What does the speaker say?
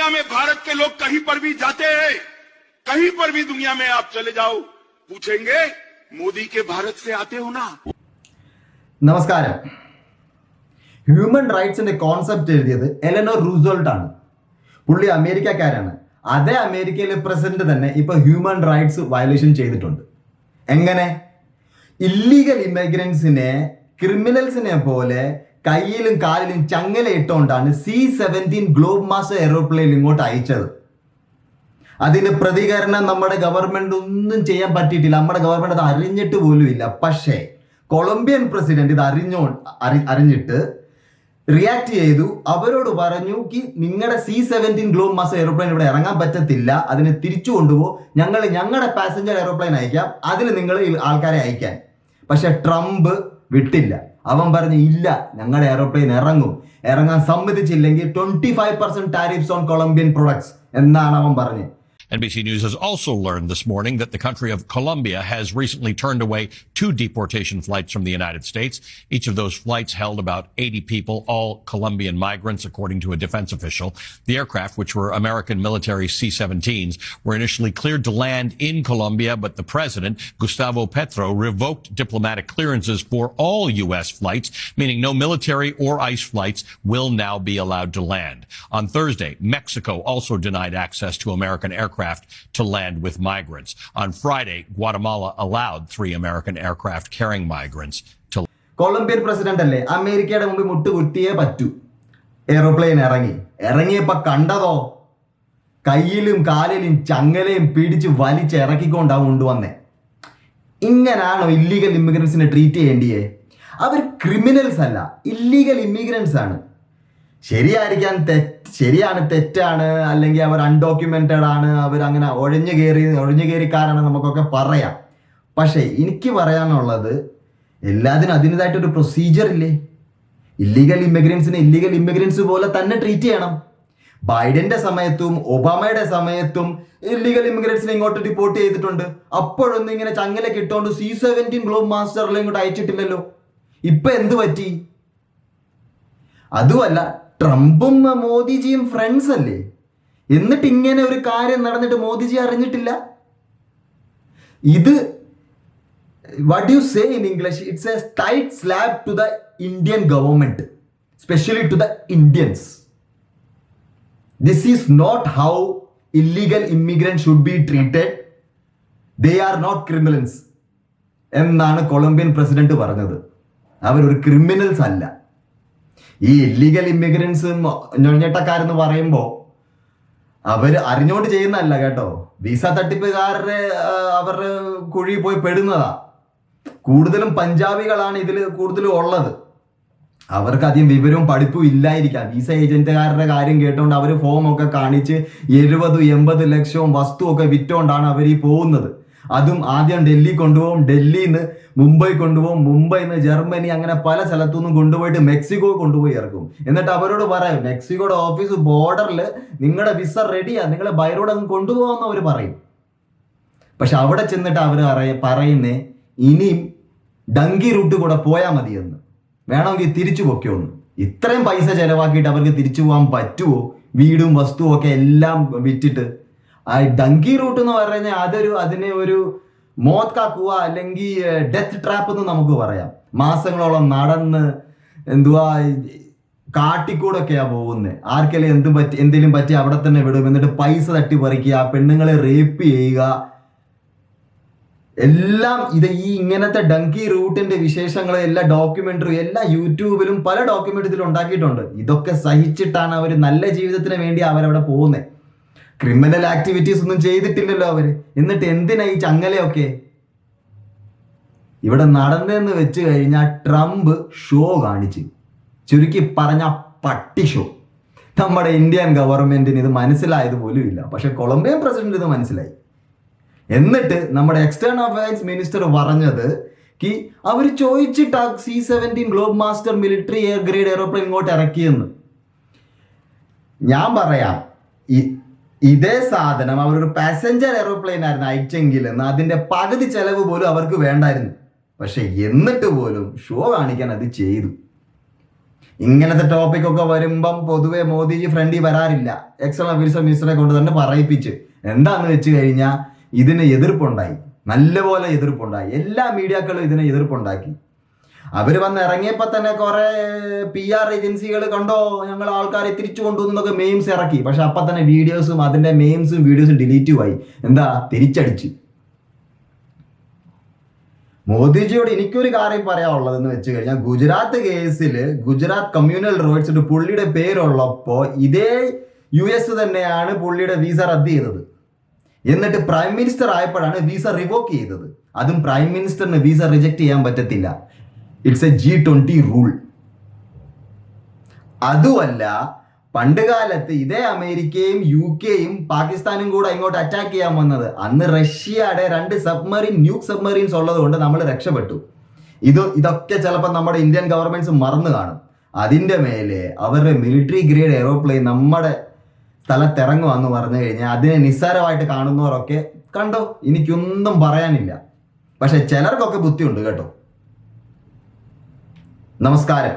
दुनिया में भारत के लोग कहीं पर भी जाते हैं कहीं पर भी दुनिया में आप चले जाओ पूछेंगे मोदी के भारत से आते हो ना നമസ്കാരം ഹ്യൂമൻ റൈറ്റ്സിന്റെ കോൺസെപ്റ്റ് എഴുതിയത് എലനോർ റൂസോൾട്ട് ആണ് പുള്ളി അമേരിക്കക്കാരാണ് അതേ അമേരിക്കയിലെ പ്രസിഡന്റ് തന്നെ ഇപ്പൊ ഹ്യൂമൻ റൈറ്റ്സ് വയലേഷൻ ചെയ്തിട്ടുണ്ട് എങ്ങനെ ഇല്ലീഗൽ ഇമിഗ്രൻസിനെ ക്രിമിനൽസിനെ പോലെ കയ്യിലും കാലിലും ചങ്ങല ഇട്ടുകൊണ്ടാണ് C seventeen Globemaster aeroplane ഇങ്ങോട്ട് അയച്ചത്. അതിന് പ്രതികരണം നമ്മുടെ ഗവൺമെന്റ് ഒന്നും ചെയ്യാൻ പറ്റിയിട്ടില്ല. നമ്മുടെ ഗവൺമെന്റ് അത് അറിഞ്ഞിട്ട് പോലും ഇല്ല. പക്ഷേ കൊളംബിയൻ പ്രസിഡന്റ് ഇത് അറിഞ്ഞോ അറി- അറിഞ്ഞിട്ട് റിയാക്ട് ചെയ്തു. അവരോട് പറഞ്ഞു കി നിങ്ങളുടെ C seventeen Globemaster aeroplane ഇവിടെ ഇറങ്ങാൻ പറ്റത്തില്ല. അതിനെ തിരിച്ചു കൊണ്ടുപോകും ഞങ്ങൾ ഞങ്ങളുടെ പാസഞ്ചർ എയ്റോപ്ലെയിൻ അയക്കാം. അതിൽ നിങ്ങൾ ആൾക്കാരെ അയക്കാൻ. പക്ഷെ ട്രംപ് വിട്ടില്ല. അവൻ പറഞ്ഞു ഇല്ല ഞങ്ങളുടെ ഏറോപ്ലെയിൻ ഇറങ്ങും. ഇറങ്ങാൻ സമ്മതിച്ചില്ലെങ്കിൽ twenty five percent tariffs on Colombian products എന്നാണ് അവൻ പറഞ്ഞത്. NBC News has also learned this morning that the country of Colombia has recently turned away two deportation flights from the United States. Each of those flights held about 80 people, all Colombian migrants, according to a defense official. The aircraft, which were American military C-17s, were initially cleared to land in Colombia, but the president, Gustavo Petro, revoked diplomatic clearances for all U.S. flights, meaning no military or ICE flights will now be allowed to land. On Thursday, Mexico also denied access to American aircraft to land with migrants. On Friday, Guatemala allowed three American aircraft carrying migrants to Colombian president Colombian president അല്ലേ? അമേരിക്കയുടെ മുമ്പിൽ മുട്ടുകുത്തിയേ പറ്റൂ. Aeroplane ഇറങ്ങി. ഇറങ്ങിയപ്പോ കണ്ടതോ? കയ്യിലും കാലിലും ചങ്ങലയും പിടിച്ച് വലിച്ചിറക്കിക്കൊണ്ടാവും കൊണ്ടുവന്നേ ഇങ്ങനാണോ ഇല്ലീഗൽ ഇമിഗ്രൻസിനെ ട്രീറ്റ് ചെയ്യേണ്ടിയേ? അവർ ക്രിമിനൽസ് അല്ല. ഇല്ലീഗൽ ഇമിഗ്രൻസ് ആണ്. ശരിയായിരിക്കാൻ തെറ്റ് ശരിയാണ് തെറ്റാണ് അല്ലെങ്കിൽ അവർ അൺഡോക്യുമെന്റഡ് ആണ് അവർ അങ്ങനെ ഒഴിഞ്ഞു കയറി ഒഴിഞ്ഞു കയറിക്കാരാണ് നമുക്കൊക്കെ പറയാം. പക്ഷേ എനിക്ക് പറയാനുള്ളത് എല്ലാത്തിനും അതിന്റെതായിട്ടൊരു പ്രൊസീജിയർ ഇല്ലേ? ഇല്ലീഗൽ ഇമിഗ്രൻസിനെ ഇല്ലീഗൽ ഇമിഗ്രൻസ് പോലെ തന്നെ ട്രീറ്റ് ചെയ്യണം. ബൈഡന്റെ സമയത്തും ഒബാമയുടെ സമയത്തും ഇല്ലീഗൽ ഇമിഗ്രൻസിനെ ഇങ്ങോട്ട് റിപ്പോർട്ട് ചെയ്തിട്ടുണ്ട്. അപ്പോഴൊന്നും ഇങ്ങനെ ചങ്ങല കിട്ടുകൊണ്ട് സി സെവന്റീൻ ഗ്ലോബ് മാസ്റ്ററിൽ ഇങ്ങോട്ട് അയച്ചിട്ടില്ലല്ലോ. ഇപ്പൊ എന്ത് പറ്റി? അതുമല്ല ട്രംപും മോദിജിയും ഫ്രണ്ട്സ് അല്ലേ? എന്നിട്ട് ഇങ്ങനെ ഒരു കാര്യം നടന്നിട്ട് മോദിജി അറിഞ്ഞിട്ടില്ല? ഇത് what you say in English it's a tight slap to the Indian government specially to the Indians this is not how illegal immigrant should be treated they are not criminals എന്നാണ് Colombian president പറഞ്ഞത്. അവരൊരു criminals അല്ല. ഈ illegal immigrants ഞൊഞ്ഞട്ടക്കാരെന്ന് പറയുമ്പോൾ അവർ അറിഞ്ഞുകൊണ്ട് ചെയ്യുന്നതല്ല കേട്ടോ. Visa തട്ടിപ്പുകാരുടെ അവരുടെ കുഴി പോയി പെടുന്നതാ. കൂടുതലും പഞ്ചാബികളാണ് ഇതിൽ കൂടുതലും ഉള്ളത്. അവർക്ക് അധികം വിവരവും പഠിപ്പും ഇല്ലായിരിക്കാം. വിസ ഏജന്റുകാരുടെ കാര്യം കേട്ടോണ്ട് അവർ ഫോം ഒക്കെ കാണിച്ച് എഴുപതും എൺപത് ലക്ഷവും വസ്തുവൊക്കെ വിറ്റോണ്ടാണ് അവർ ഈ പോകുന്നത്. അതും ആദ്യം ഡൽഹി കൊണ്ടുപോകും ഡൽഹിയിൽ നിന്ന് മുംബൈ കൊണ്ടുപോകും മുംബൈയിൽ നിന്ന് ജർമ്മനി അങ്ങനെ പല സ്ഥലത്തു നിന്നും കൊണ്ടുപോയിട്ട് മെക്സിക്കോ കൊണ്ടുപോയി ഇറക്കും. എന്നിട്ട് അവരോട് പറയും മെക്സിക്കോയുടെ ഓഫീസ് ബോർഡറിൽ നിങ്ങളുടെ വിസ റെഡിയാ നിങ്ങളെ ബൈറോഡ് അങ്ങ് കൊണ്ടുപോകാമെന്ന് അവർ പറയും. പക്ഷെ അവിടെ ചെന്നിട്ട് അവർ പറയുന്നേ ഇനിയും ഡങ്കി റൂട്ട് കൂടെ പോയാൽ മതിയെന്ന്. വേണമെങ്കിൽ തിരിച്ചു പൊക്കിയോന്ന് ഇത്രയും പൈസ ചെലവാക്കിയിട്ട് അവർക്ക് തിരിച്ചു പോകാൻ പറ്റുമോ വീടും വസ്തുവും ഒക്കെ എല്ലാം വിറ്റിട്ട് ആ ഡങ്കി റൂട്ട് എന്ന് പറയുന്നത് അതൊരു അതിനെ ഒരു മോത് കാക്കുക അല്ലെങ്കിൽ ഡെത്ത് ട്രാപ്പ് എന്ന് നമുക്ക് പറയാം. മാസങ്ങളോളം നടന്ന് എന്തുവാ കാട്ടിക്കൂടൊക്കെയാ പോകുന്നത് ആർക്കെല്ലാം എന്തും പറ്റി എന്തെങ്കിലും പറ്റി അവിടെ തന്നെ വിടും. എന്നിട്ട് പൈസ തട്ടി പറിക്കുക പെണ്ണുങ്ങളെ റേപ്പ് ചെയ്യുക. എല്ലാം ഇത് ഈ ഇങ്ങനത്തെ ഡങ്കി റൂട്ടിന്റെ വിശേഷങ്ങൾ എല്ലാ ഡോക്യുമെന്ററി എല്ലാ യൂട്യൂബിലും പല ഡോക്യുമെന്റ് ഉണ്ടാക്കിയിട്ടുണ്ട്. ഇതൊക്കെ സഹിച്ചിട്ടാണ് അവർ നല്ല ജീവിതത്തിന് വേണ്ടി അവരവിടെ പോകുന്നത് ക്രിമിനൽ ആക്ടിവിറ്റീസ് ഒന്നും ചെയ്തിട്ടില്ലല്ലോ അവർ. എന്നിട്ട് എന്തിനാ ഈ ചങ്ങലയൊക്കെ? ഇവിടെ നടന്നെന്ന് വെച്ച് കഴിഞ്ഞാൽ ട്രംപ് ഷോ കാണിച്ച്. ചുരുക്കി പറഞ്ഞ പട്ടി ഷോ നമ്മുടെ ഇന്ത്യൻ ഗവൺമെന്റിന് ഇത് മനസ്സിലായത് പോലും ഇല്ല. പക്ഷെ കൊളംബിയൻ പ്രസിഡന്റ് ഇത് മനസ്സിലായി. എന്നിട്ട് നമ്മുടെ എക്സ്റ്റേണൽ അഫയേഴ്സ് മിനിസ്റ്റർ പറഞ്ഞത് കി അവർ ചോദിച്ചിട്ടാ C seventeen Globemaster military air grade aeroplane ഇങ്ങോട്ട് ഇറക്കിയെന്ന്. ഞാൻ പറയാം ഇ- ഇതേ സാധനം അവരൊരു പാസഞ്ചർ എയ്റോപ്ലെയിൻ ആയിരുന്നു അയച്ചെങ്കിൽ എന്ന് അതിന്റെ പകുതി ചെലവ് പോലും അവർക്ക് വേണ്ടായിരുന്നു. പക്ഷെ എന്നിട്ട് പോലും ഷോ കാണിക്കാൻ അത് ചെയ്തു. ഇങ്ങനത്തെ ടോപ്പിക് ഒക്കെ വരുമ്പം പൊതുവെ മോദിജി ഫ്രണ്ടി വരാറില്ല. എക്സ്റ്റേണൽ അഫയേഴ്സ് മിനിസ്റ്ററെ കൊണ്ട് തന്നെ പറയിപ്പിച്ച്. എന്താന്ന് വെച്ച് കഴിഞ്ഞാൽ ഇതിന് എതിർപ്പുണ്ടായി. നല്ലപോലെ എതിർപ്പുണ്ടായി. എല്ലാ മീഡിയാക്കളും ഇതിനെ എതിർപ്പുണ്ടാക്കി. അവർ വന്ന് ഇറങ്ങിയപ്പോൾ തന്നെ കുറെ പി ആർ ഏജൻസികൾ കണ്ടോ? ഞങ്ങൾ ആൾക്കാരെ തിരിച്ചു കൊണ്ടുവന്നൊക്കെ മെയിംസ് ഇറക്കി. പക്ഷെ അപ്പം തന്നെ വീഡിയോസും അതിന്റെ മെയിംസും വീഡിയോസും ഡിലീറ്റ് ആയി. എന്താ? തിരിച്ചടിച്ച്. മോദിജിയോട് എനിക്കൊരു കാര്യം പറയാനുള്ളതെന്ന് വെച്ച് കഴിഞ്ഞാൽ ഗുജറാത്ത് കേസിൽ ഗുജറാത്ത് കമ്മ്യൂണൽ റോഡ്സ് പുള്ളിയുടെ പേരുള്ളപ്പോൾ ഇതേ യു എസ് തന്നെയാണ് പുള്ളിയുടെ വിസ റദ്ദ് ചെയ്തത്. എന്നിട്ട് പ്രൈം മിനിസ്റ്റർ ആയപ്പോഴാണ് വിസ റിവോക്ക് ചെയ്തത്. അതും പ്രൈം മിനിസ്റ്ററിന് വിസ റിജക്ട് ചെയ്യാൻ പറ്റത്തില്ല. It's a G twenty rule അതുമല്ല പണ്ട് കാലത്ത് ഇതേ അമേരിക്കയും യു കെയും പാകിസ്ഥാനും കൂടെ ഇങ്ങോട്ട് അറ്റാക്ക് ചെയ്യാൻ വന്നത്. അന്ന് റഷ്യയുടെ രണ്ട് സബ്മറീൻ ന്യൂക് സബ്മറീൻസ് ഉള്ളത് കൊണ്ട് നമ്മൾ രക്ഷപ്പെട്ടു. ഇത് ഇതൊക്കെ ചിലപ്പോൾ നമ്മുടെ ഇന്ത്യൻ ഗവൺമെന്റ്സ് മറന്നു കാണും. അതിന്റെ മേലെ അവരുടെ മിലിറ്ററി ഗ്രേഡ് എയ്റോപ്ലെയിൻ നമ്മുടെ സ്ഥലത്തിറങ്ങുമെന്ന് പറഞ്ഞു കഴിഞ്ഞാൽ അതിനെ നിസ്സാരമായിട്ട് കാണുന്നവരൊക്കെ കണ്ടോ? എനിക്കൊന്നും പറയാനില്ല. പക്ഷെ ചിലർക്കൊക്കെ ബുദ്ധിയുണ്ട് കേട്ടോ. നമസ്കാരം